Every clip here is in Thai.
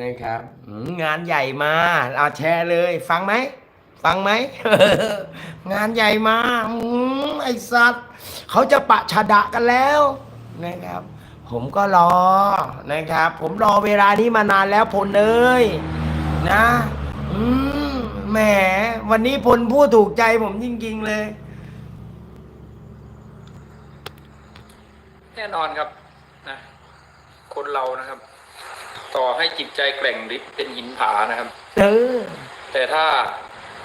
นะครับงานใหญ่มาเอาแชร์เลย ฟังไหมฟังไหมงานใหญ่มาอืมไอสัตว์เขาจะปะชะดะกันแล้วนะครับ ผมก็รอนะครับ ผมรอเวลานี้มานานแล้วพลเอ้ยนะอืมแหมวันนี้พลพูดถูกใจผมจริงๆเลย แน่นอนครับนะคนเรานะครับ ต่อให้จิตใจแกร่งฤทธิ์เป็นหินผานะครับ เออ แต่ถ้า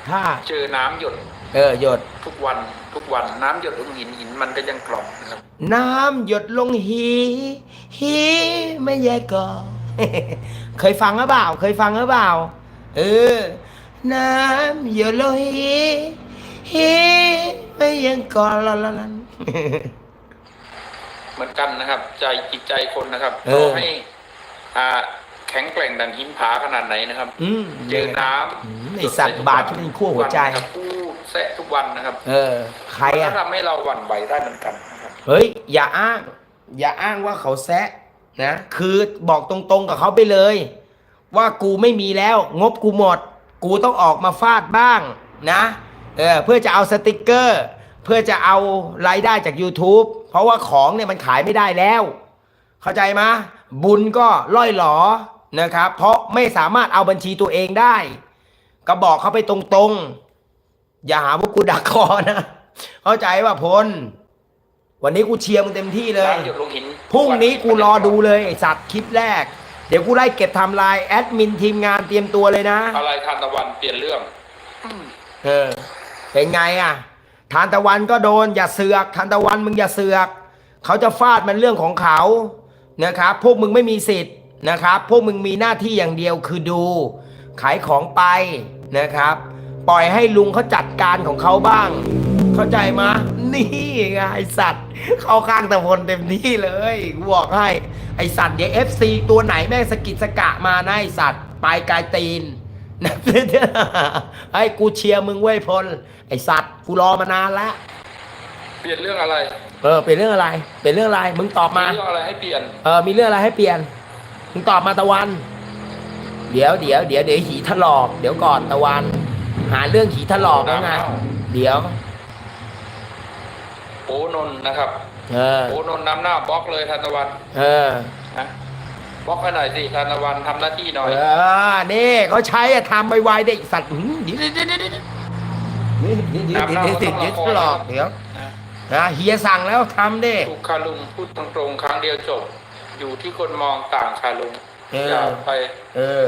ถ้าเจอน้ำหยดเออหยด ทุกวันทุกวันน้ำหยดลงหินหินมันก็ยังกร่อนนะครับ น้ำหยดลงหี หีไม่แยกก่อ เคยฟังหรือเปล่า เคยฟังหรือเปล่า เออ น้ำหยดลงหีหีไม่แยกก่อละละละ เหมือนกันนะครับ ใจจิตใจคนนะครับเออ ต่อให้ อ่าแข็งแกร่งดังหินผาขนาดไหนนะครับอืมเจอน้อืมำไอสัตว์บาดที่เป็นขั้วหัวใจนะครับพูดแซะทุกวันนะครับ เออ ใครมันอะก็ทำให้เราหวั่นไหวได้เหมือนกันนะครับเฮ้ย อย่าอ้าง อย่าอ้างว่าเขาแซะนะคือบอกตรงๆกับเขาไปเลย ว่ากูไม่มีแล้ว งบกูหมด กูต้องออกมาฟาดบ้างนะเออเพื่อจะเอาสติกเกอร์ เพื่อจะเอารายได้จาก YouTube เพราะว่าของเนี่ยมันขายไม่ได้แล้ว เข้าใจไหม บุญก็ล่อยหลอนะครับ เพราะไม่สามารถเอาบัญชีตัวเองได้ ก็บอกเขาไปตรงๆ อย่าหาว่ากูดักคอนะ เข้าใจว่าพล วันนี้กูเชียร์มึงเต็มที่เลยน้ำหยดลงหินพรุ่งนี้กูรอดูเลยไอสัตว์คลิปแรก เดี๋ยวกูไล่เก็บไทำลายแอดมินทีมงานเตรียมตัวเลยนะ อะไรทานตะวันเปลี่ยนเรื่อง เออ เป็นไงอะ ทานตะวันก็โดน อย่าเสือก ทานตะวันมึงอย่าเสือก เขาจะฟาดมันเรื่องของเขา นะครับ พวกมึงไม่มีสิทธิ์นะครับ พวกมึงมีหน้าที่อย่างเดียวคือดู ขายของไปนะครับ ปล่อยให้ลุงเขาจัดการของเขาบ้าง เข้าใจมะนี่ไงไอสัตว์ เข้าข้างตะพลเต็มที่เลยกูบอกให้ไอสัตว์เดี๋ยวเอฟซีตัวไหนแม่งสะกิดสะกะมานะไอสัตว์ปลายกายตีนนะไอ้กูเชียร์มึงเว้ยพล ไอสัตว์กูรอมานานแล้ว เปลี่ยนเรื่องอะไร เออเป็นเรื่องอะไร เป็นเรื่องอะไร มึงตอบมาเรื่องอะไรให้เปลี่ยน เออ มีเรื่องอะไรให้เปลี่ยน มึงตอบมาตะวัน เดี๋ยวเดี๋ยวเดี๋ยวเดี๋ยวหีถลอก เดี๋ยวก่อนตะวัน หาเรื่องหีถลอกแล้วไง เดี๋ยว โอ้นนท์นะครับ เออ โอ้นนท์นำหน้าบล็อกเลยทานตะวันเออ นะบล็อกให้หน่อยสิทานตะวันทำหน้าที่หน่อย เออ นี่เขาใช้อะทำไวๆได้สัตว์หืมเดี๋ยวเดี๋ยวเดี๋ยวเดี๋ยวเดี๋ยวเดี๋ยวเดี๋ยวเดี๋ยวเดี๋ยวเดี๋ยวเดี๋ยวถลอกเดี๋ยวนะ นะเฮียสั่งแล้วทำดิถูกคาลุงพูดตรงๆครั้งเดียวจบ อยู่ที่คนมองต่างคาลุงเอออย่าไป เออ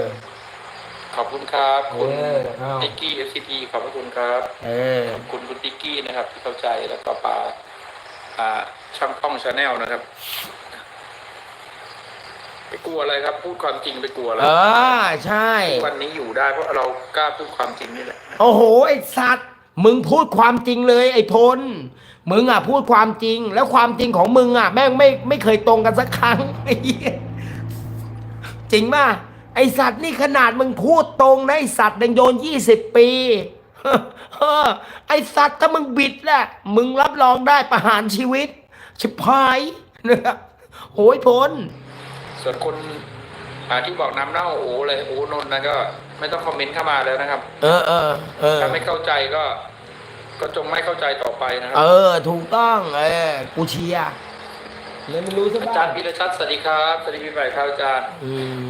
ขอบคุณครับคุณเออเอาติ๊กกี้เอฟซีทีขอบพระคุณครับเออขอบคุณคุณติ๊กกี้นะครับ ที่เข้าใจแล้วก็ปาอ่าช่างป้องชาแนลนะครับไปกลัวอะไรครับ พูดความจริงไปกลัวอะไรเออใช่ วันนี้อยู่ได้เพราะเรากล้าพูดความจริงนี่แหละโอ้โหไอสัตว์มึงพูดความจริงเลย ไอพล มึงอะพูดความจริง แล้วความจริงของมึงอะ แม่งไม่ไม่เคยตรงกันสักครั้งไอ้เหี้ยจริงป่ะไอสัตว์นี่ขนาดมึงพูดตรงนะไอสัตว์ยังโดนยี่สิบปีเออไอสัตว์ถ้ามึงบิดแหละมึงรับรองได้ประหารชีวิต ชิบหายนะครับโหยพลส่วนคนอ่าที่บอกน้ำเน่าโอ้เลยโอ้นนท์นะก็ ไม่ต้องคอมเมนต์เข้ามาแล้วนะครับ เออเออเออถ้าไม่เข้าใจก็ ก็จงไม่เข้าใจต่อไปนะครัเอบอถูกต้องเออกูเชียร์เลยไม่รู้ซะอาบ้าจารงย์พิรชัดสวัสดีครับสวัสดีพี่ใหม่ครับอาจารย์อืม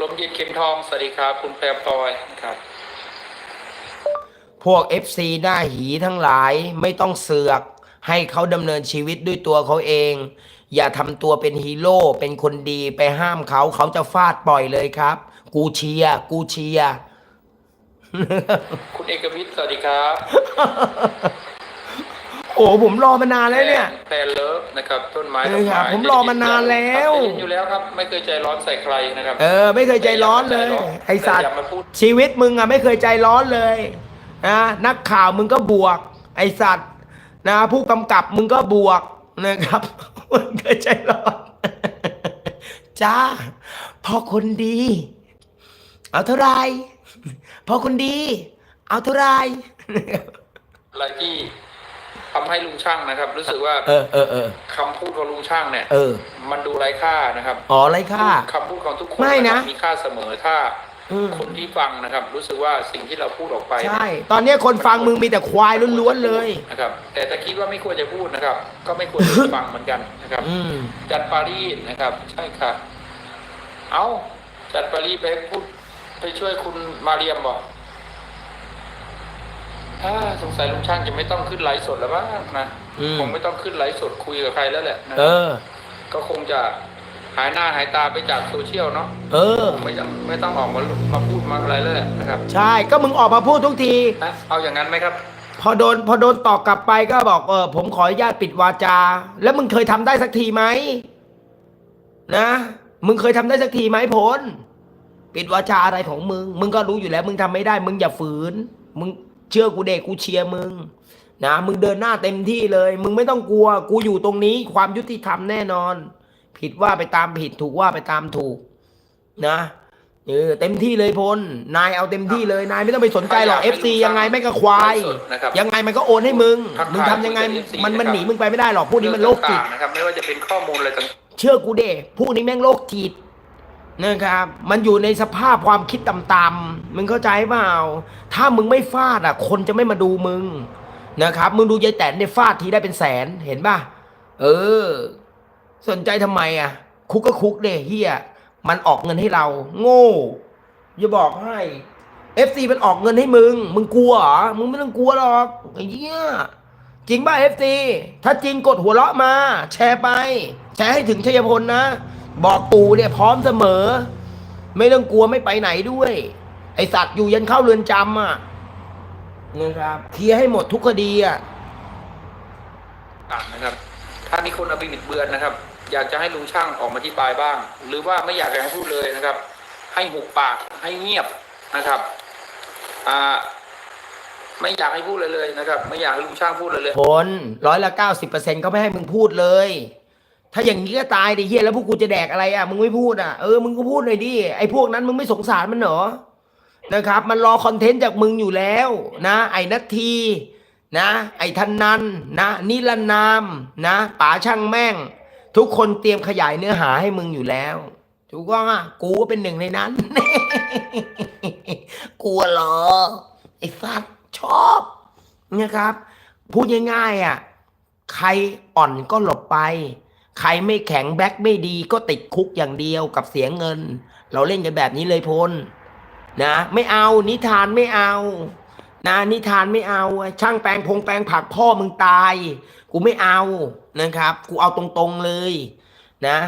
ลมเย็นเข็มทองสวัสดีครับ คุณแพรพลอยครับพวก FC หน้าหีทั้งหลายไม่ต้องเสือก ให้เขาดำเนินชีวิตด้วยตัวเขาเอง อย่าทำตัวเป็นฮีโร่เป็นคนดีไปห้ามเขาเขาจะฟาดปล่อยเลยครับ กูเชียร์กูเชียร์ คุณเอกวิทย์สวัสดีครับโอ้ผมรอมานานแล้วเนี่ยแพนเลิฟนะครับต้นไม้เอดออกครับไม้ผมรอมานานแล้วครับได้ยินอยู่แล้วครับ ไม่เคยใจร้อนใส่ใครนะครับเออ ไม่เคยใจร้อนเลย ไอสัตแต่ว์อย่ามาพูดชีวิตมึงอะไม่เคยใจร้อนเลยนะนักข่าวมึงก็บวก ไอสัตว์นะผู้กำกับมึงก็บวกนะครับมึงเคยใจร้อนจ้าพ่อคนดี เอาเท่าไหร พ่อคนดี เอาเท่าไหรอะไรที่ทำให้ลุงช่างนะครับ รู้สึกว่าเออเออเออคำพูดของลุงช่างเนี่ย เออ มันดูไร้ค่านะครับอ๋อไรค่าคำพูดของทุกคนไม่นะครับมีค่าเสมอถ้าอืมคนที่ฟังนะครับ รู้สึกว่าสิ่งที่เราพูดออกไปใช่ตอนเนี้ยคนฟังมึงมีแต่ควายล้วนๆเลยนะครับ แต่ถ้าคิดว่าไม่ควรจะพูดนะครับ ก็ไม่ควรจะฟังเหมือนกันนะครับอืมจัดปารีสนะครับ ใช่ค่ะเอาจัดปารีสไปพูด ไปช่วยคุณมาเรียมบอกถ้าสงสัยลุงช่างจะไม่ต้องขึ้นไลฟ์สดแล้วบ้างนะอืมคงไม่ต้องขึ้นไลฟ์สดคุยกับใครแล้วแหละนะเออ ก็คงจะหายหน้าหายตาไปจากโซเชียลเนาะเออ ไม่ต้องไม่ต้องออกมามาพูดมาอะไรแล้วแหละนะครับ ใช่ก็มึงออกมาพูดทุกทีนะเอาอย่างนั้นไหมครับ พอโดนพอโดนตอบกลับไปก็บอกเออผมขออนุญาตปิดวาจา แล้วมึงเคยทำได้สักทีไหมนะ มึงเคยทำได้สักทีไหมพล ปิดวาจาอะไรของมึง มึงก็รู้อยู่แล้ว มึงทำไม่ได้ มึงอย่าฝืน มึงเชื่อกูเด็กกูเชียร์มึงนะ มึงเดินหน้าเต็มที่เลย มึงไม่ต้องกลัว กูอยู่ตรงนี้ ความยุติธรรมแน่นอน ผิดว่าไปตามผิดถูกว่าไปตามถูก นะเออเต็มที่เลยพลนายเอาเต็มที่เลยนายไม่ต้องไปสนใจหรอก FC ยังไงไม่ก็ควายนะครับยังไงมันก็โอนให้มึงทักทายมึงทำยังไงคุยกับ FC มันมันนะครับหนีมึงไปไม่ได้หรอกพวกนี้มันโรคจิตต่างๆนะครับไม่ว่าจะเป็นข้อมูลอะไรต่างเชื่อกูเด้พวกนี้แม่งโรคจิต นะครับ มันอยู่ในสภาพความคิดต่ำๆมึงเข้าใจเปล่า ถ้ามึงไม่ฟาดอะ คนจะไม่มาดูมึงนะครับ มึงดูยายแตนเนี่ยฟาดทีได้เป็นแสนเห็นป่ะ เออ สนใจทำไมอะ คุกก็คุกเด้เฮียมันออกเงินให้เรา โง่อย่าบอกให้ FC มันออกเงินให้มึง มึงกลัวเหรอ มึงไม่ต้องกลัวหรอกไอ้เหี้ยจริงป่ะ FC ถ้าจริงกดหัวเราะมา แชร์ไป แชร์ให้ถึงชัยพลนะ บอกปู่เนี่ยพร้อมเสมอ ไม่ต้องกลัวไม่ไปไหนด้วย ไอสัตว์อยู่ยันเข้าเรือนจำอะนะครับเคลียร์ให้หมดทุกคดีอะๆต่างนะครับถ้ามีคนเอาไปบิดเบือนนะครับ อยากจะให้ลุงช่างออกมาอธิบายบ้าง หรือว่าไม่อยากจะให้พูดเลยนะครับ ให้หุบปากให้เงียบนะครับอ่าไม่อยากให้พูดเลยเลยนะครับ ไม่อยากให้ลุงช่างพูดเลยเลยผลร้อยละเก้าสิบเปอร์เซ็นต์เขาไม่ให้มึงพูดเลย ถ้าอย่างนี้ก็ตายดิเฮียแล้วพวกกูจะแดกอะไรอะมึงไม่พูดอะเออมึงก็พูดหน่อยดิไอ้พวกนั้นมึงไม่สงสารมันเหรอนะครับ มันรอคอนเทนต์จากมึงอยู่แล้วนะ ไอ้นัททีนะ ไอ้ทันนันนะนิรนามนะป๋าช่างแม่ง ทุกคนเตรียมขยายเนื้อหาให้มึงอยู่แล้วถูกต้องอะกูก็เป็นหนึ่งในนั้นกลัวเหรอไอ้สัตว์ชอบนะครับ พูดง่ายๆอะใครอ่อนก็หลบไป ใครไม่แข็งแบ็คไม่ดีก็ติดคุกอย่างเดียวกับเสียเงิน เราเล่นกันแบบนี้เลยพลนะไม่เอานิทานไม่เอานะนิทานไม่เอา ช่างแปลงพงแปลงผักพ่อมึงตาย กูไม่เอานะครับ กูเอาตรงๆเลย นะ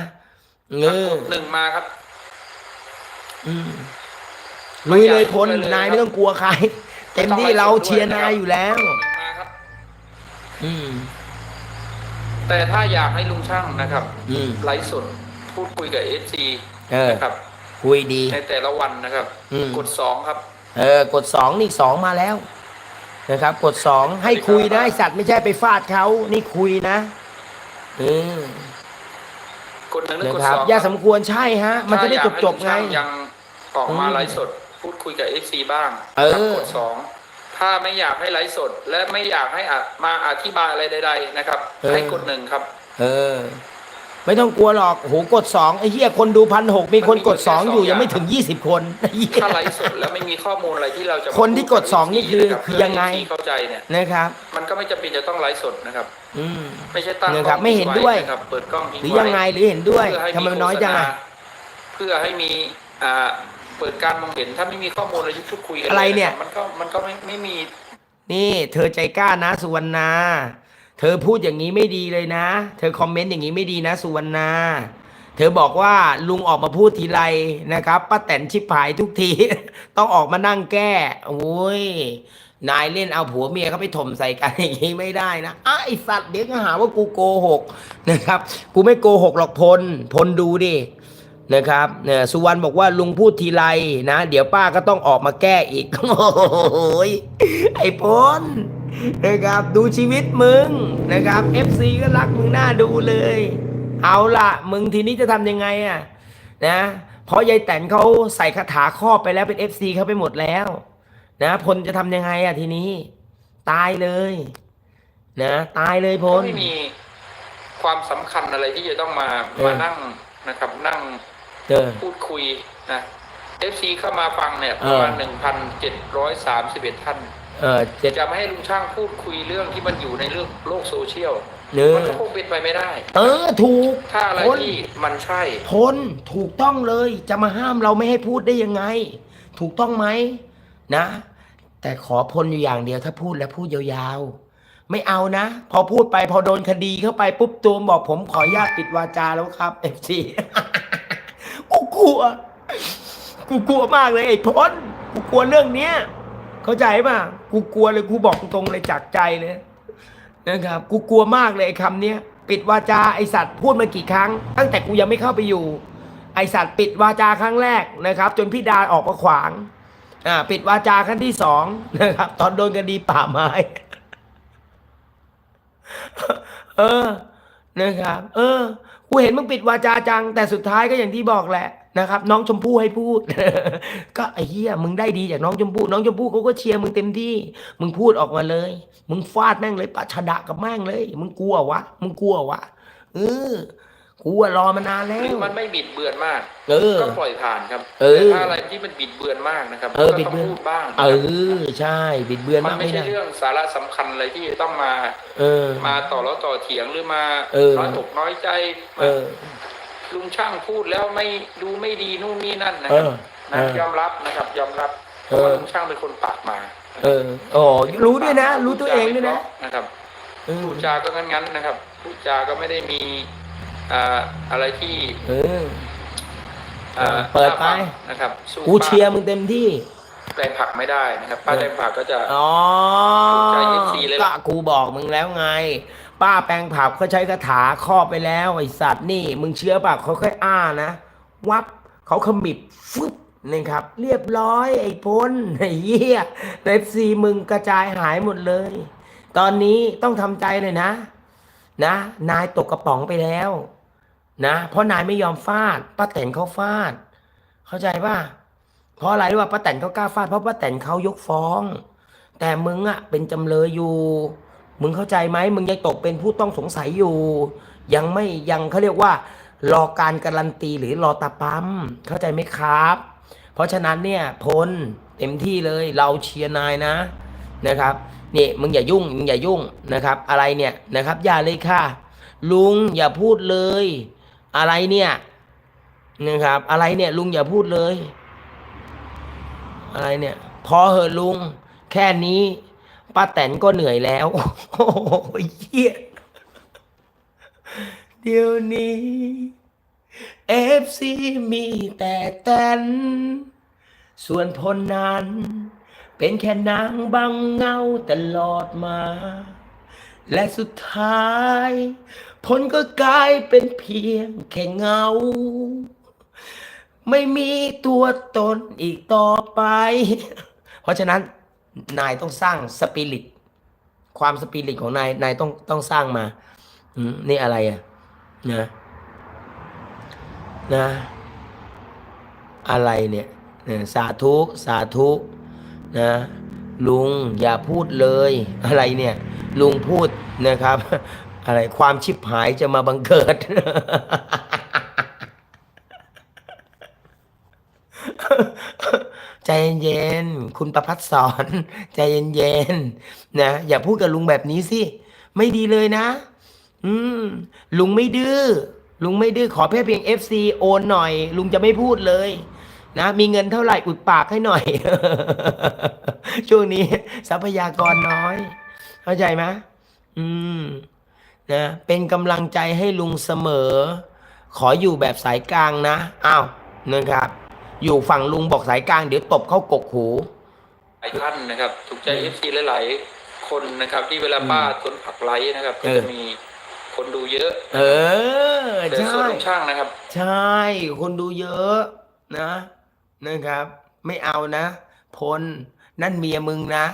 เออหนึ่งมาครับอืมลุยเลยพลไม่อยากพูดเลยนายไม่ต้องกลัวใคร เต็มที่เราเชียร์นายอยู่แล้วมาครับอืม แต่ถ้าอยากให้ลุงช่างนะครับอืมไลฟ์สดพูดคุยกับเอฟซีเออ นะครับ คุยดี ในแต่ละวันนะครับ อืม กดสองครับ เออกดสองนี่สองมาแล้วนะครับ กดสองให้คุยนะไอสัตว์ไม่ใช่ไปฟาดเขานี่คุยนะเออกดหนึ่งหรือนะกดครับสองอย่าสมควรใช่ฮะ มันจะได้จบจบๆไง ถ้าอยากให้ลุช่ายังออกมาอืมไลฟ์สดพูดคุยกับเอฟซีบ้างเออครับกดสอง ถ้าไม่อยากให้ไลฟ์สด และไม่อยากให้อะมาอธิบายอะไรใด ๆ นะครับให้กดหนึ่งครับ เออ ไม่ต้องกลัวหรอกโหกดสองไอ้เหี้ยคนดูพันหกมีคนกดสองอยู่ยังไม่ถึงยี่สิบคนไอ้เหี้ย ถ้าไลฟ์สดแล้วไม่มีข้อมูลอะไรที่เราจะมาคนที่กดพูสองนี่คือกับคือยังไง เพื่อให้ FC เข้าใจเนี่ย นะครับ มันก็ไม่จำเป็นจะต้องไลฟ์สดนะครับ อืม ไม่ใช่ตั้งนะครับกล้องไม่เห็นด้วย นะครับเปิดกล้องทิ้งหรือไว้ยังไงหรือเห็นด้วยเพื่อให้ทำไมมันน้อยจังอะเพื่อให้มีอ่า เปิดการมองเห็นถ้าไม่มีข้อมูลอะไรที่พูดคุยกันอะไรเนี่ย มันก็มันก็ไม่ไม่มี นี่เธอใจกล้านะสุวรรณา เธอพูดอย่างนี้ไม่ดีเลยนะ เธอคอมเมนต์อย่างนี้ไม่ดีนะสุวรรณา เธอบอกว่าลุงออกมาพูดทีไรนะครับป้าแตนชิบหายทุกที ต้องออกมานั่งแก้ โอ้ย นายเล่นเอาผัวเมียเขาไปถมใส่กันอย่างนี้ไม่ได้นะอ้าไอสัตว์เดี๋ยวก็หาว่ากูโกหกนะครับ กูไม่โกหกหรอกพล พลดูดิ นะครับเนี่ยสุวรรณบอกว่าลุงพูดทีไรนะ เดี๋ยวป้าก็ต้องออกมาแก้อีก โอ้ยไอ้พลนะครับดูชีวิตมึงนะครับ FC ก็รักมึงหน้าดูเลย เอาละมึงทีนี้จะทำยังไงอะนะเพราะยายแตนเขาใส่คาถาครอบไปแล้วเป็น FC เขาไปหมดแล้วนะพลจะทำยังไงอะทีนี้ ตายเลยนะตายเลยพลไม่มีความสำคัญอะไรที่จะต้องมามานั่งนะครับนั่ง เออพูดคุยนะเอฟซีเข้ามาฟังเนี่ยเอประอมาณหนึ่งพันเจ็ดร้อยสามสิบเอ็ดท่านเออเจ็ด จะไม่ให้ลุงช่างพูดคุยเรื่องที่มันอยู่ในเรื่องโลกโซเชียลเนื้อมันก็คงเป็นไปไม่ได้ เออ ถูกถ้าอะไรพลที่มันใช่พลถูกต้องเลย จะมาห้ามเราไม่ให้พูดได้ยังไง ถูกต้องไหมนะ แต่ขอพลอยู่อย่างเดียวถ้าพูดแล้วพูดยาวๆ ไม่เอานะ พอพูดไปพอโดนคดีเข้าไปปุ๊บตูมบอกผมขออนุญาตปิดวาจาแล้วครับเอฟซี กลัว กูกลัวมากเลยไอ้พลกูกลัวเรื่องเนี้ย เข้าใจป่ะ กูกลัวเลยกูบอกตรงเลยจากใจเลยนะครับ กูกลัวมากเลยไอ้คำเนี้ยปิดวาจาไอสัตว์พูดมากี่ครั้ง ตั้งแต่กูยังไม่เข้าไปอยู่ ไอสัตว์ปิดวาจาครั้งแรกนะครับ จนพี่ดาออกมาขวางอ่าปิดวาจาครั้งที่สองนะครับ ตอนโดนคดีป่าไม้เออนะครับ เออ กูเห็นมึงปิดวาจาจัง แต่สุดท้ายก็อย่างที่บอกแหละ นะครับ น้องชมพู่ให้พูด ก็ไอ้เหี้ยมึงได้ดีจากน้องชมพู่น้องชมพู่เขาก็เชียร์มึงเต็มที่ มึงพูดออกมาเลย มึงฟาดแม่งเลยปะชดะกับแม่งเลย มึงกลัววะมึงกลัววะเออกูอะรอมานานแล้หรือวมันไม่บิดเบือนมากเออก็ปล่อยผ่านครับเออแต่ถ้าอะไรที่มันบิดเบือนมากนะครับเออก็บิดต้องเบือนพูดบ้าง เอนะครับอใช่ บิดเบือนมันมากไม่ไม่ใช่ได้เรื่องสาระสำคัญอะไรที่จะต้องมา เออ มาต่อแล้วต่อเถียงหรือมาเออน้อยอกน้อยใจ เออ ลุงช่างพูดแล้วไม่ดูไม่ดีนู่นนี่นั่นนะเอครับอนะเออยอมรับนะครับ ยอมรับเพเออราะว่าลุงช่างเป็นคนปากมา เอออ๋อรู้ด้วยนะ รู้ตัวเองด้วยนะนะครับเออพูดจาก็งั้นๆนะครับพูดจาก็ไม่ได้มีอ่าอะไรที่เอออ่าเปิดไปน่าฟังนะครับสู้กูเชียร์มึงเต็มที่แปลงผักไม่ได้นะครับป้าเออแปลงผักก็จะอ๋อถูกใจ FC เลยก็กูบอกมึงแล้วไง ป้าแปลงผับเขาใช้คาถาครอบไปแล้วไอสัตว์นี่ มึงเชื่อปะเขาค่อยๆอ้านะวับเขาขมิบฟึบนี่ครับ เรียบร้อยไอ้พ้นไอ้เหี้ยเอฟซีมึงกระจายหายหมดเลย ตอนนี้ต้องทำใจเลยนะ นะ นายตกกระป๋องไปแล้ว นะ เพราะนายไม่ยอมฟาดป้าแตนเขาฟาด เข้าใจป่ะเพราะอะไรรู้ป่ะป้าแตนเขากล้าฟาดเพราะป้าแตนเขายกฟ้อง แต่มึงอะเป็นจำเลยอยู่ มึงเข้าใจไหมมึงยังตกเป็นผู้ต้องสงสัยอยู่ ยังไม่ยังเขาเรียกว่า รอการการันตีหรือรอตาปั๊มเข้าใจไหมครับ เพราะฉะนั้นเนี่ยพลเต็มที่เลยเราเชียร์นายนะนะครับนี่มึงอย่ายุ่งมึงอย่ายุ่งนะครับ อะไรเนี่ยนะครับอย่าเลยค่ะ ลุงอย่าพูดเลย อะไรเนี่ยนะครับ อะไรเนี่ยลุงอย่าพูดเลย อะไรเนี่ย พอเหอะลุง แค่นี้ ป้าแตนก็เหนื่อยแล้ว โอ้โหเหี้ยเดี๋ยวนี้เอฟซีมีแต่แตน ส่วนพลนั้น เป็นแค่นางบังเงาตลอดมา และสุดท้าย พลก็กลายเป็นเพียงแค่เงา ไม่มีตัวตนอีกต่อไป เพราะฉะนั้น นายต้องสร้างสปิริตความสปิริตของนายนายต้องต้องสร้างมาอืมนี่อะไรอะนะนะ อะไรเนี่ยเนี่ยสาธุสาธุนะลุงอย่าพูดเลยอะไรเนี่ย ลุงพูดนะครับ อะไรความชิบหายจะมาบังเกิด ใจเย็นๆคุณประพัฒสอนใจเย็นๆนะอย่าพูดกับลุงแบบนี้สิไม่ดีเลยนะ อืม ลุงไม่ดื้อลุงไม่ดื้อขอแค่เพียง FC โอนหน่อย ลุงจะไม่พูดเลยนะมีเงินเท่าไหร่อุดปากให้หน่อย ช่วงนี้ทรัพยากรน้อย เข้าใจไหมอืมนะเป็นกำลังใจให้ลุงเสมอ ขออยู่แบบสายกลางนะอ้าวนะครับ อยู่ฝั่งลุงบอกสายกลางเดี๋ยวตบเข้ากกหู หลายท่านนะครับ ถูกใจเอฟซีหลายๆ คนนะครับ ที่เวลาป้าทนผักไลฟ์นะครับ ก็เออจะมีคนดูเยอะ เออแต่ใช่ส่วนลุงช่างนะครับ ใช่ คนดูเยอะนะนะครับ ไม่เอานะ พลนั่นเมียมึงนะ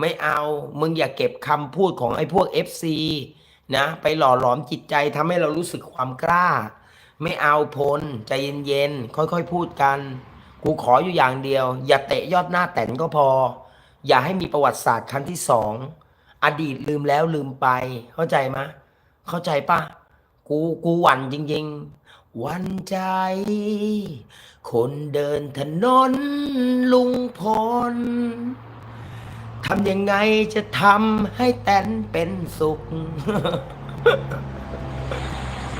ไม่เอามึงอย่าเก็บคำพูดของไอ้พวก FC นะ ไปหล่อหลอมจิตใจทำให้เรารู้สึกความกล้า ไม่เอาพลใจเย็นๆค่อยๆพูดกันกูขออยู่อย่างเดียว อย่าเตะยอดหน้าแตนก็พอ อย่าให้มีประวัติศาสตร์ครั้งที่สองอดีตลืมแล้วลืมไป เข้าใจไหมเข้าใจปะกูกูหวั่นจริงๆหวันใจ คนเดินถนนลุงพลทำยังไงจะทำให้แตนเป็นสุข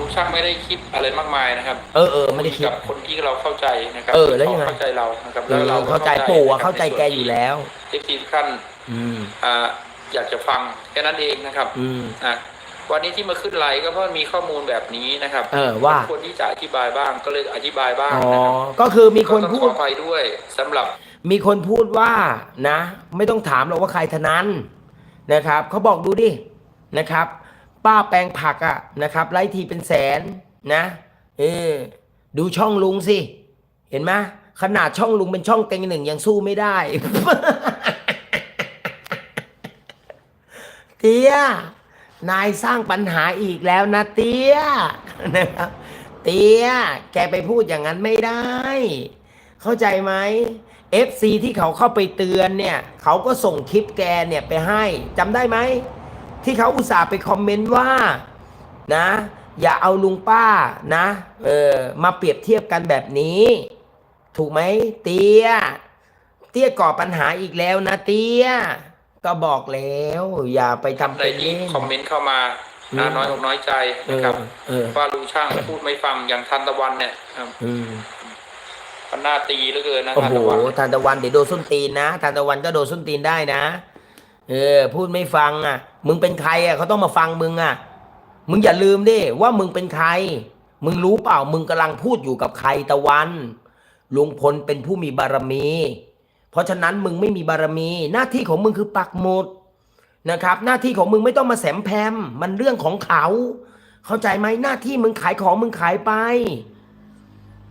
ลุงช่างไม่ได้คิดอะไรมากมายนะครับเออเออไม่ได้คิด กับคนที่เราเข้าใจนะครับเออแล้วยังไง เข้าใจเรานะครับเออเข้าใจปู่อะเข้าใจแกอยู่แล้ว ที่ทีขั้นอืม อ่าอยากจะฟังแค่นั้นเองนะครับอืม อะวันนี้ที่มาขึ้นไลฟ์ก็เพราะมีข้อมูลแบบนี้นะครับเออว่าคนที่จะอธิบายบ้างก็เลยอธิบายบ้างอ๋อ นะครับก็คือมีคนก็ต้องพูขด ออภัยด้วยสำหรับ มีคนพูดว่านะ ไม่ต้องถามหรอกว่าใครทนั้นนะครับเขาบอกดูดินะครับ ป้าแปลงผักอะนะครับไล่ทีเป็นแสนนะเออดูช่องลุงสิ เห็นไหมขนาดช่องลุงเป็นช่องเต็งหนึ่งยังสู้ไม่ได้เตี้ย นายสร้างปัญหาอีกแล้วนะเตี้ยนะครับเตี้ย แกไปพูดอย่างนั้นไม่ได้ เข้าใจไหม FC ที่เขาเข้าไปเตือนเนี่ย เขาก็ส่งคลิปแกเนี่ยไปให้จำได้ไหม ที่เขาอุตส่าห์ไปคอมเมนต์ว่านะ อย่าเอาลุงป้านะเออมาเปรียบเทียบกันแบบนี้ ถูกไหมเตี้ย เตี้ยก่อปัญหาอีกแล้วนะเตี้ย ก็บอกแล้ว อย่าไปทำใดเป็นที่เล่น คอมเมนต์เข้ามาอืมนะน้อยอกน้อยใจเอนะอครับเออ ว่าลุงช่างพูดไม่ฟังอย่างทันตะวันเนี่ยครับอืม มันน่าตีเหลือเกินนะโอ้ทันโหตะวันทานตะวันเดี๋ยวโดนส้นตีนนะทานตะวันก็โดนส้นตีนได้นะ เออ พูดไม่ฟังอะ มึงเป็นใครอะเขาต้องมาฟังมึงอะ มึงอย่าลืมดิว่ามึงเป็นใคร มึงรู้เปล่า มึงกำลังพูดอยู่กับใครตะวันลุงพลเป็นผู้มีบารมี เพราะฉะนั้นมึงไม่มีบารมี หน้าที่ของมึงคือปักหมุดนะครับ หน้าที่ของมึงไม่ต้องมาแสมแพมมันเรื่องของเขา เข้าใจไหมหน้าที่มึงขายของมึงขายไป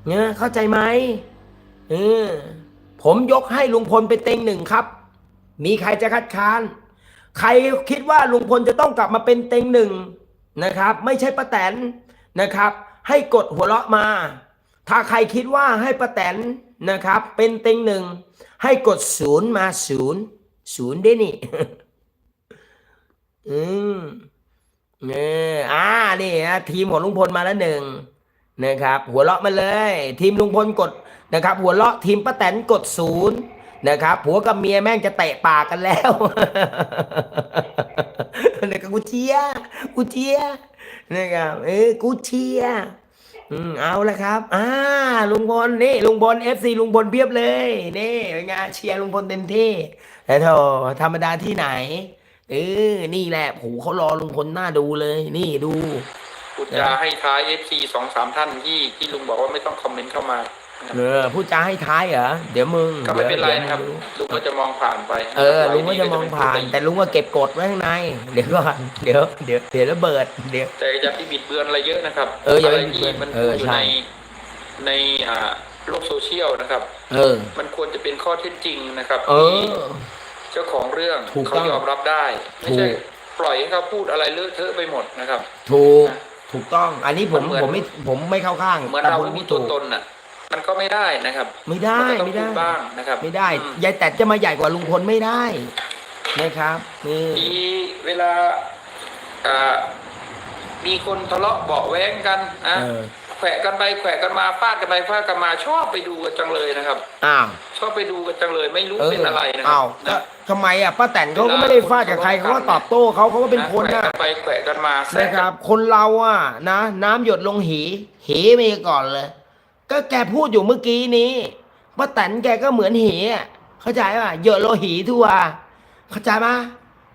เนี่ยเข้าใจไหมเออผมยกให้ลุงพลเป็นเต็งหนึ่งครับ มีใครจะคัดค้าน ใครคิดว่าลุงพลจะต้องกลับมาเป็นเต็งหนึ่งนะครับ ไม่ใช่ป้าแตนนะครับ ให้กดหัวเราะมา ถ้าใครคิดว่าให้ป้าแตนนะครับ เป็นเต็งหนึ่งให้กดศูนย์มาศูนย์ศูนย์ได้นี่ อืมเอออ่านี่นะทีมของลุงพลมาแล้วหนึ่งนะครับ หัวเราะมาเลย ทีมลุงพลกดนะครับ หัวเราะทีมป้าแตนกดศูนย์ นะครับผัวกับเมียแม่งจะเตะปากกันแล้วนะครับกูเชียกูเชียนะครับเออกูเชียอืมเอาละครับ อ่า ลุงพลนี่ ลุงพลเอฟซีลุงพลเพียบเลยนี่เป็นไงเชียร์ลุงพลเต็มที่แต่โถธรรมดาที่ไหนเออนี่แหละโหเขารอลุงพลหน้าดูเลย นี่ดูพูดจาให้ท้ายเอฟซีสองสามท่านที่ที่ลุงบอกว่าไม่ต้องคอมเมนต์เข้ามา เออพูดจาให้ท้ายเหรอเดี๋ยวมึงก็ไม่เป็นไรดี๋ยวนะครับดี๋ยวลุงก็จะมองผ่านไป เออลุงก็จะมองผ่าน แต่ลุงก็เก็บกดไว้ข้างในเดี๋ยวก่อนเดี๋ยวเดี๋ยวเดี๋ยวระเบิดเดี๋ยวแต่อย่าไปบิดเบือนอะไรเยอะนะครับเอออย่าไปไรบิดเบืที่อนมันเอพูอดอยู่ใช่ในในอ่าโลกโซเชียลนะครับ เออ มันควรจะเป็นข้อเท็จจริงนะครับเอที่อเจ้าของเรื่องถูกเขาต้องยอมรับได้ไม่ใช่ถูกปล่อยให้เขาพูดอะไรเลอะเทอะไปหมดนะครับ ถูกถูกต้อง อันนี้ผมมันเหมือนผมไม่ผมไม่เข้าข้างเหมือนแต่เราผมไม่มีพูดตัวถูกตนน่ะ มันก็ไม่ได้นะครับไม่ได้นก็ต้องไม่ได้ พูบ้างนะครับไม่ได้อืมยายแต่จะมาใหญ่กว่าลุงพลไม่ได้นะครับนี่ทีเวลาอ่ามีคนทะเลาะเบาะแว้งกันนะเออแขวะกันไปแขวะกันมาฟาดกันไปฟาดกันมาชอบไปดูกันจังเลยนะครับ อ้าวชอบไปดูกันจังเลยไม่รู้เออเป็นอะไรนะครัอ้าวบก็นะ ทำไมอะป้าแตนเขาก็ไม่ได้ฟาดกับใครเขาก็ตอบโต้เขาเขาก็เป็นคนแขวะน่ะกันไปแขวะกันมาแซะนะคกัรับ คนเราอะนะ น้ำหยดลงหี หีไปก่อนเลย ก็แกพูดอยู่เมื่อกี้นี้ป้าแตนแกก็เหมือนหีอะเข้าใจป่ะหยดโลหีทั่วเข้าใจไหม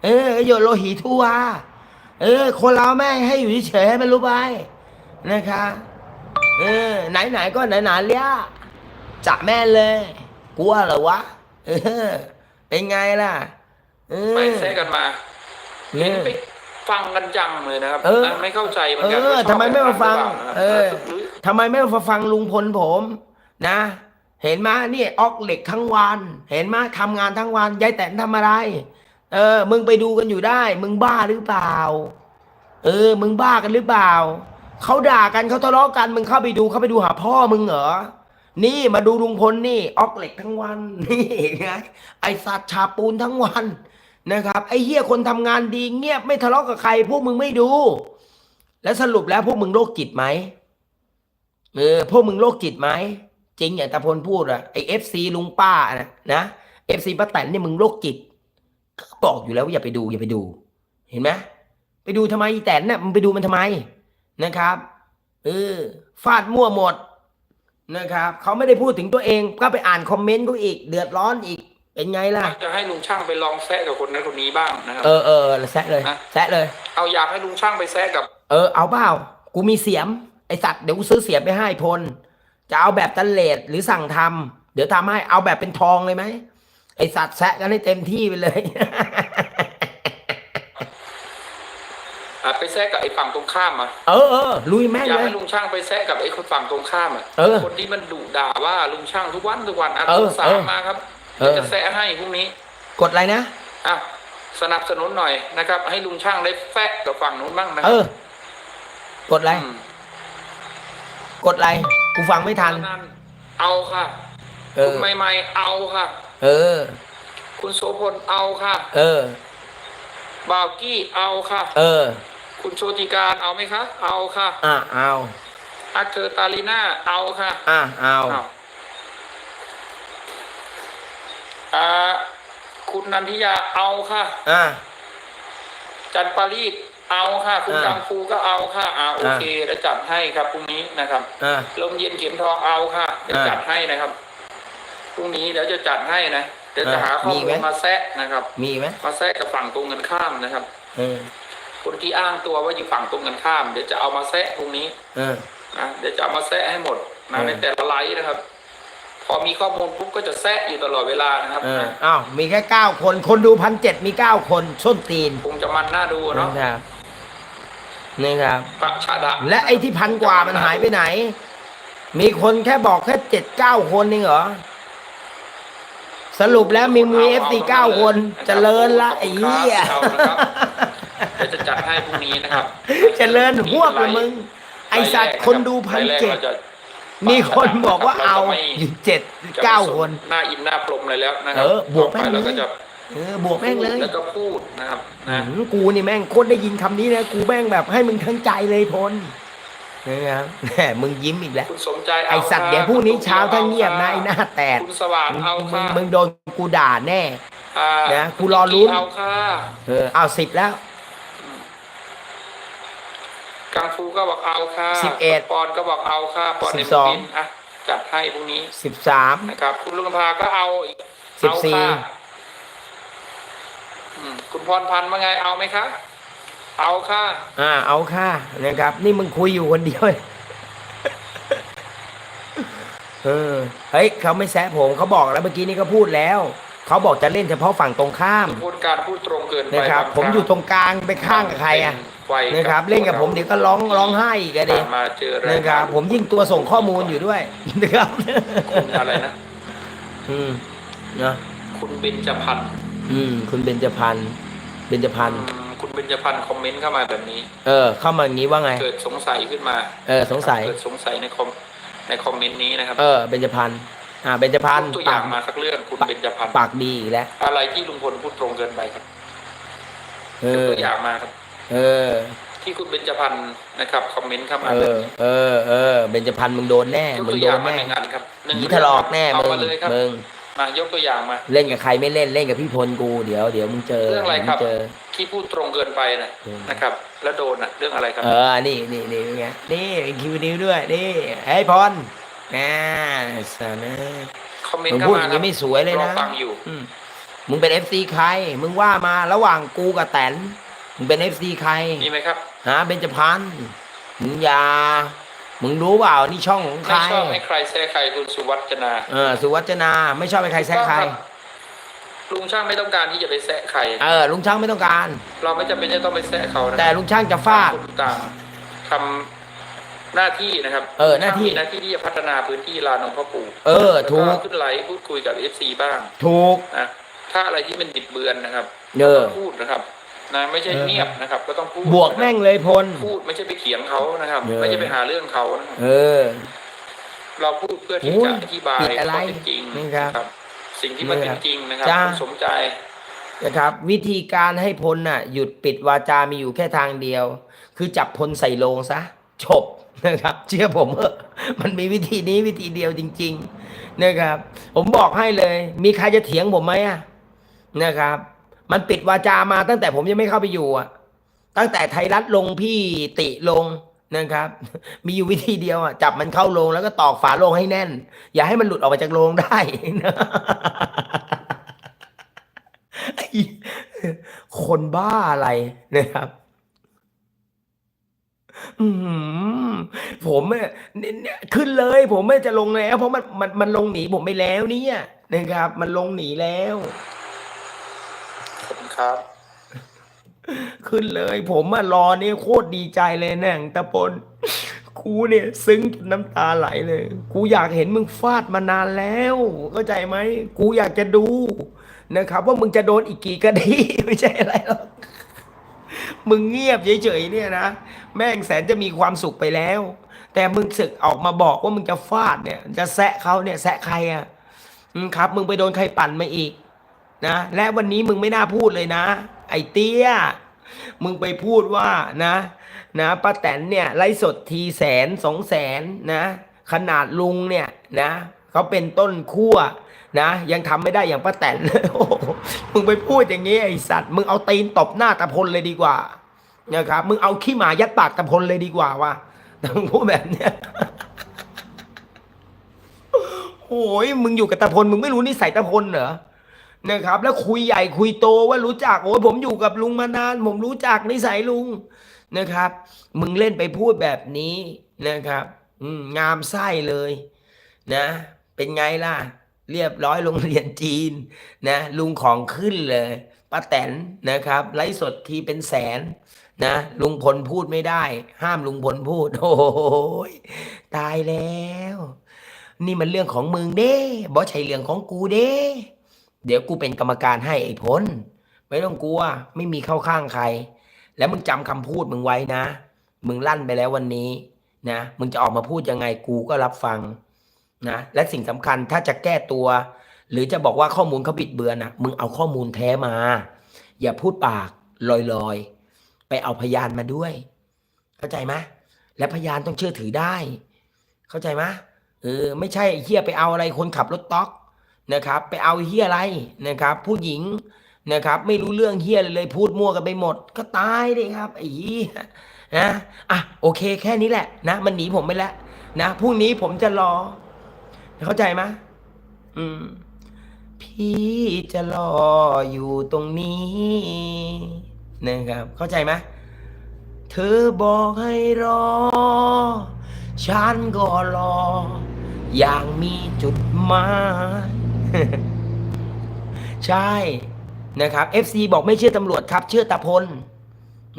เออหยดโลหีทั่วเออ คนเราแม่งให้อยู่เฉยๆให้มันรู้ไปนะคะเออไหนๆก็ไหนๆเลี้ยจะแม่นเลย กลัวเหรอวะเออเป็นไงล่ะเออไปแซะกันมาเอเห็นอไป ฟังกันจังเลยนะครับเออนะไม่เข้าใจเหมือนกันเออว่าชอบทำไมไม่มาฟัง แบบนั้นหรือปล่านะครับเออหรือทำไมไม่มาฟังลุงพลผมนะ เห็นไหมนี่ออกเหล็กทั้งวัน เห็นไหมทำงานทั้งวันยายแตนทำอะไร เออ มึงไปดูกันอยู่ได้ มึงบ้าหรือเปล่า เออ มึงบ้ากันหรือเปล่าเขาด่ากันเขาทะเลาะกัน มึงเข้าไปดูเข้าไปดูหาพ่อมึงเหรอนี่มาดูลุงพลนี่ออกเหล็กทั้งวันนี่ไงไอสัตว์ฉาบปูนทั้งวัน นะครับไอ้เหี้ยคนทำงานดีเงียบไม่ทะเลาะกับใคร พวกมึงไม่ดู แล้วสรุปแล้วพวกมึงโรคจิตไหมเออพวกมึงโรคจิตไหมจริงอย่างตาพลพูดอะไอเอฟซีลุงป้านะนะเอฟซีป้าแตนเนี่ยมึงโรคจิตก็บอกอยู่แล้วว่าอย่าไปดูอย่าไปดู เห็นไหมไปดูทำไมแตนเนี่ยมึงไปดูมันทำไมนะครับเออฟาดมั่วหมดนะครับเขาไม่ได้พูดถึงตัวเองก็ไปอ่านคอมเมนต์เขาอีก เดือดร้อนอีก เป็นไงล่ะ จะให้ลุงช่างไปลองแซะกับคนนั้นคนนี้บ้างนะครับเออเออแซะเลยนะแซะเลย เอาอยากให้ลุงช่างไปแซะกับ เออเอาเปล่ากูมีเสียมไอสัตว์เดี๋ยวกูซื้อเสียมไปให้พล จะเอาแบบตันเลดหรือสั่งทำเดี๋ยวทำให้เอาแบบเป็นทองเลยไหมไอสัตว์แซะกันให้เต็มที่ไปเลยอะไปแซะกับไอ้ฝั่งตรงข้ามอะเออเออลุยแม่งอยากเลยให้ลุงช่างไปแซะกับไอ้คนฝั่งตรงข้ามอะเออคนที่มันดุด่าว่าลุงช่างทุกวันทุกวันอะเออสาเอมอมาครับ เออเดี๋ยวจะแซะให้พรุ่งนี้ กดอะไรนะอะสนับสนุนหน่อยนะครับ ให้ลุงช่างได้แซะกับฝั่งนู้นบ้างนะคเอรัอกดอะไรมกดอะไร กูฟังไม่ทัน นั่นเอาค่ะ เอคุอณใหม่ๆเอาค่ะ เออ คุณโสพลเอาค่ะเออ บ่าวกี้เอาค่ะ เออ คุณโชติการเอาไหมคะ เอาค่ะอะเอาอาเธอตาลีน่าเอาค่ะอะเอา อ้าวอ่า คุณนันทิยาเอาค่ะ อะจันปารีสเอาค่ะ คุณอ่ากังฟูก็เอาค่ะอ่าโอเคแล้วจัดให้ครับพรุ่งนี้นะครับอะลมเย็นเข็มทองเอาค่ะเดี๋ยวอ่าจัดให้นะครับพรุ่งนี้เดี๋ยวจะจัดให้นะเดี๋ยวจะอ่าหาข้อมีมูไหม ลมาแซะนะครับ มีไหมมาแซะกับฝั่งตรงกันข้ามนะครับ เออคนที่อ้างตัวว่าอยู่ฝั่งตรงกันข้าม เดี๋ยวจะเอามาแซะพรุ่งนี้เออ นะเดี๋ยวจะเอามาแซะให้หมดนะเออในแต่ละไลฟ์นะครับ พอมีข้อมูลปุ๊บก็จะแซะอยู่ตลอดเวลานะครับเออนะอ้าวมีแค่เก้าคน คนดูพันเจ็ดมีเก้าคนส้นตีนคงจะมันน่าดูเนาะนะครับนี่ครับ พระชาดะและไอ้ที่พันกว่ามันหายไปไหน มีคนแค่บอกแค่เจ็ดเก้าคนเองเหรอ สรุปแล้วมีมือเอฟซีเก้าคนเจริญละไอ้เหี้ยเอานะครับเดี๋ยวจะจัดให้พรุ่งนี้นะครับเจริญหวบเลยมึง ไอสัตว์คนดูพันเจ็ด ไลฟ์แรกราจะมีคนบอกว่าเอาอยู่เจ็ดจะเก้าคน หน้าอิ่มหน้าปลมเลยแล้วนะครัเออบวกไปแม่งแล้วก็เลยจะเออบวกแม่งเลยแล้วก็พูดนะครับอืนะมกูนี่แม่งโคตรได้ยินคำนี้นะกูแม่งแบบให้มึงทั้งใจเลยพลนะครับแหมมึงยิ้มอีกแล้วคุณสมใจไอสัตว์เดี๋ยวพรุ่งนี้เช้าถ้าเงียบนะไอหน้าแตกคุณสว่างเอามึค่ะงมึงโดนกูด่าแน่อ่านะกูรอลุ้นเอาค่ะเออเอาสิบแล้ว กังฟูก็บอกเอาค่ะสิบเอ็ดปอนก็บอกเอาค่ะปอนสิเอ็บมสองบินอะจัดให้พรุ่งนี้สิบสามนะครับ คุณลุงพาก็เอาอีกสิบเอาสี่ค่ะอืมคุณพรพันธ์ว่าไงเอาไหมคะเอาค่ะ อ่า เอาค่ะนะครับ นี่มึงคุยอยู่คนเดียวเออเฮ้ยเขาไม่แซะผมเขาบอกแล้วเมื่อกี้นี่ก็พูดแล้วเขาบอกจะเล่นเฉพาะฝั่งตรงข้ามพูดการพูดตรงเกินไปนะครับางผมอยู่ตรงกลางไปข้างกับใครอะไว นะครับ เล่นกับผมเดี๋ยวก็ร้องร้องไห้อีกันเด็มาเจอแรงนะครับผมยิ่งตัวส่งข้อมูลอยู่ด้วยนะครับคุณอะไรนะ อืมนะคุณเบญจพันธ์อืม คุณเบญจพันธ์เบญจพันธ์อืมคุณเบญจพันธ์คอมเมนต์เข้ามาแบบนี้ เออ เข้ามาอย่างนี้ว่าไง เกิดสงสัยขึ้นมา เออ สงสัย เกิดสงสัยในคอมในคอมเมนต์นี้นะครับ เออ เบญจพันธ์อ่า เบญจพันธ์ยกตัวอย่าปางกมาสักเรื่องคุณเบญจพันธ์ปากดีอีกแล้ว อะไรที่ลุงพลพูดตรงเกินไปครับเอยกอตัวอย่างมาครับ เออ ที่คุณเบญจพันธ์นะครับคอมเมนต์เข้ามาเอแบบอนี้เออเออเบญจพันธ์มึงโดนแน่ยกมึตังวโดอย่างนมาแน่หนึ่งอันครับหนึ่งผีถลอกแน่เอามึงมาเลยครับมึงมายกตัวอย่างมา เล่นกับใครไม่เล่นเล่นกับพี่พลกูเดี๋ยวเดี๋ยวมึงเจอเรื่องอะไรครับ มึงเจอ ที่พูดตรงเกินไปนะอืม นะครับ แล้วโดนอะเรื่องอะไรครับ เออ นี่นี่นี่เป็นไงนี่เป็นคิวนิ้วด้วย นี่ไอ้พลอ่าสานะคอมเมนมึต์งเข้าพูดอมาย่างครันี้บไม่สวยเลยรอนะฟังอยู่ อืมมึงเป็นเอฟซีใคร มึงว่ามาระหว่างกูกับแตน มึงเป็นเอฟซีใครมีไหมครับหาเบญจพันธ์มึงอย่า มึงรู้เปล่านี่ช่องของใคไม่รชอบให้ใครแซะใครคุณสุวัจนา เออ สุวัจนา ไม่ชอบให้ใครแซะใคร ลุงช่างไม่ต้องการที่จะไปแซะใคร เออ ลุงช่างไม่ต้องการ เราไม่จำเป็นจะต้องไปแซะเขานะแต่ลุงช่างจะฟาดต่งคนต่างทำหน้าที่นะครับ เออ หน้าที่มีหน้าที่ที่จะพัฒนาพื้นที่ลานหลวงพ่อปู่เออแล้วถูกขึ้นไลฟ์พูดคุยกับเอฟซีบ้าง ถูกนะถ้าอะไรที่มันดิบเบือนนะครับเออพูดนะครับ นะไม่ใช่เออเงียบนะครับ ก็ต้องพูดบวกแม่งเลยพลพูดไม่ใช่ไปเถียงเขานะครับเออไม่ใช่ไปหาเรื่องเขานะครับเออ เราพูดเพื่อที่โอ้ยจะอธิบายผิดอะไรข้อเท็จจริงนี่ครับนะครับ สิ่งที่มันนี่เป็ครันบจริงนะครับจ้าคุณสมใจนะครับ วิธีการให้พลน่ะ หยุดปิดวาจามีอยู่แค่ทางเดียว คือจับพลใส่โลงซะจบนะครับ เชื่อผมเถอะมันมีวิธีนี้วิธีเดียวจริง ๆ นะครับ ผมบอกให้เลย มีใครจะเถียงผมไหมอะนะครับ มันปิดวาจามาตั้งแต่ผมยังไม่เข้าไปอยู่อะตั้งแต่ไทยรัฐลงพี่ติลงนะครับ มีอยู่วิธีเดียวอะจับมันเข้าโรงแล้วก็ตอกฝาโรงให้แน่น อย่าให้มันหลุดออกมาจากโรงได้ไอ้คนบ้าอะไรนะครับอืมผมเนี่ยขึ้นเลย ผมไม่จะลงแล้ว เพราะมันมันมันลงหนีผมไปแล้วเนี่ยนะครับ มันลงหนีแล้ว ครับ ขึ้นเลย ผมมารอเนี่ยโคตรดีใจเลยแน่งตะปนกูเนี่ยซึ้งจนน้ำตาไหลเลย กูอยากเห็นมึงฟาดมานานแล้วเข้าใจไหมกูอยากจะดูนะครับ ว่ามึงจะโดนอีกกี่คดีไม่ใช่อะไรหรอกมึงเงียบเฉยๆเนี่ยนะแม่งแสนจะมีความสุขไปแล้ว แต่มึงสึกออกมาบอกว่ามึงจะฟาดเนี่ย จะแซะเขาเนี่ยแซะใครอะครับ มึงไปโดนใครปั่นมาอีก นะ และวันนี้มึงไม่น่าพูดเลยนะ ไอ้เตี้ย มึงไปพูดว่านะนะป้าแตนเนี่ยไล่สดทีแสนสองแสนนะ ขนาดลุงเนี่ยนะเขาเป็นต้นขั้วนะยังทำไม่ได้อย่างป้าแตนเลยโอ้โหมึงไปพูดอย่างนี้ไอสัตว์ มึงเอาตีนตบหน้าตะพลเลยดีกว่านะครับมึงเอาขี้หมายัดปากตะพลเลยดีกว่าว่ะมึงพูดแบบเนี้ยโอ้ยมึงอยู่กับตะพลมึงไม่รู้นิสัยตะพลเหรอ นะครับ แล้วคุยใหญ่คุยโตว่ารู้จักโอ้ยผมอยู่กับลุงมานาน ผมรู้จักนิสัยลุงนะครับ มึงเล่นไปพูดแบบนี้นะครับงามไส้เลยนะ เป็นไงล่ะ เรียบร้อยโรงเรียนจีนนะลุงของขึ้นเลยป้าแตนนะครับไลฟ์สดทีเป็นแสนนะลุงพลพูดไม่ได้ ห้ามลุงพลพูด โอ้ยตายแล้ว นี่มันเรื่องของมึงเด้บอใช่เรื่องของกูเด้ เดี๋ยวกูเป็นกรรมการให้ไอ้พลไม่ต้องกลัว ไม่มีเข้าข้างใคร แล้วมึงจำคำพูดมึงไว้นะ มึงลั่นไปแล้ววันนี้นะ มึงจะออกมาพูดยังไงกูก็รับฟังนะ และสิ่งสำคัญถ้าจะแก้ตัว หรือจะบอกว่าข้อมูลเขาบิดเบือนนะมึงเอาข้อมูลแท้มา อย่าพูดปากลอยๆ ไปเอาพยานมาด้วย เข้าใจไหมและพยานต้องเชื่อถือได้ เข้าใจไหมเออไม่ใช่เฮียไปเอาอะไรคนขับรถต๊อก นะครับ ไปเอาเฮียอะไรนะครับ ผู้หญิงนะครับ ไม่รู้เรื่องเฮียเลยเลยพูดมั่วกันไปหมด ก็ตายเลยครับไอ้เฮียนะอะโอเคแค่นี้แหละนะมันหนีผมไปแล้วนะพรุ่งนี้ผมจะรอ เข้าใจไหมอืม พี่จะรออยู่ตรงนี้นะครับ เข้าใจไหมเธอบอกให้รอ ฉันก็รอ อย่างมีจุดหมาย ใช่นะครับ FC บอกไม่เชื่อตำรวจครับ เชื่อตาพล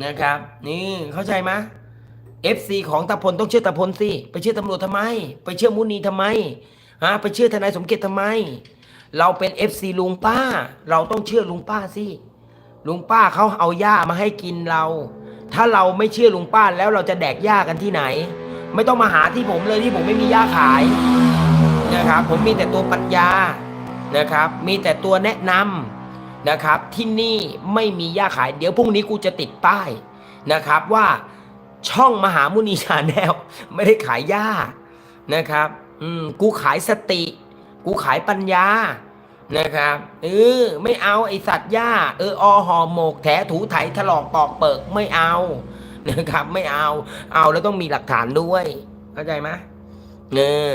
นะครับ นี่เข้าใจไหม FC ของตาพลต้องเชื่อตาพลสิไปเชื่อตำรวจทำไม ไปเชื่อมุนีทำไมฮะไปเชื่อทนายสมเกียรติทำไม เราเป็น FC ลุงป้า เราต้องเชื่อลุงป้าสิลุงป้าเขาเอาหญ้ามาให้กินเรา ถ้าเราไม่เชื่อลุงป้าแล้วเราจะแดกหญ้ากันที่ไหน ไม่ต้องมาหาที่ผมเลยที่ผมไม่มีหญ้าขายนะครับผมมีแต่ตัวปัญญา นะครับ มีแต่ตัวแนะนำนะครับ ที่นี่ไม่มีย่าขาย เดี๋ยวพรุ่งนี้กูจะติดป้ายนะครับว่าช่องมหามุนีชาแนลไม่ได้ขายย่านะครับ อืมกูขายสติ กูขายปัญญานะครับเออไม่เอาไอสัตว์ย่าเอออหอหมกแถถูไถถลอกปอกเปิกไม่เอานะครับ ไม่เอา เอาแล้วต้องมีหลักฐานด้วย เข้าใจไหมเออ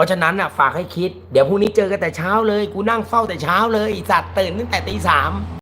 ราะฉะนั้นอะฝากให้คิด เดี๋ยวพรุ่งนี้เจอกันแต่เช้าเลย กูนั่งเฝ้าแต่เช้าเลยไอสัตว์ตื่นตั้งแต่ตีสาม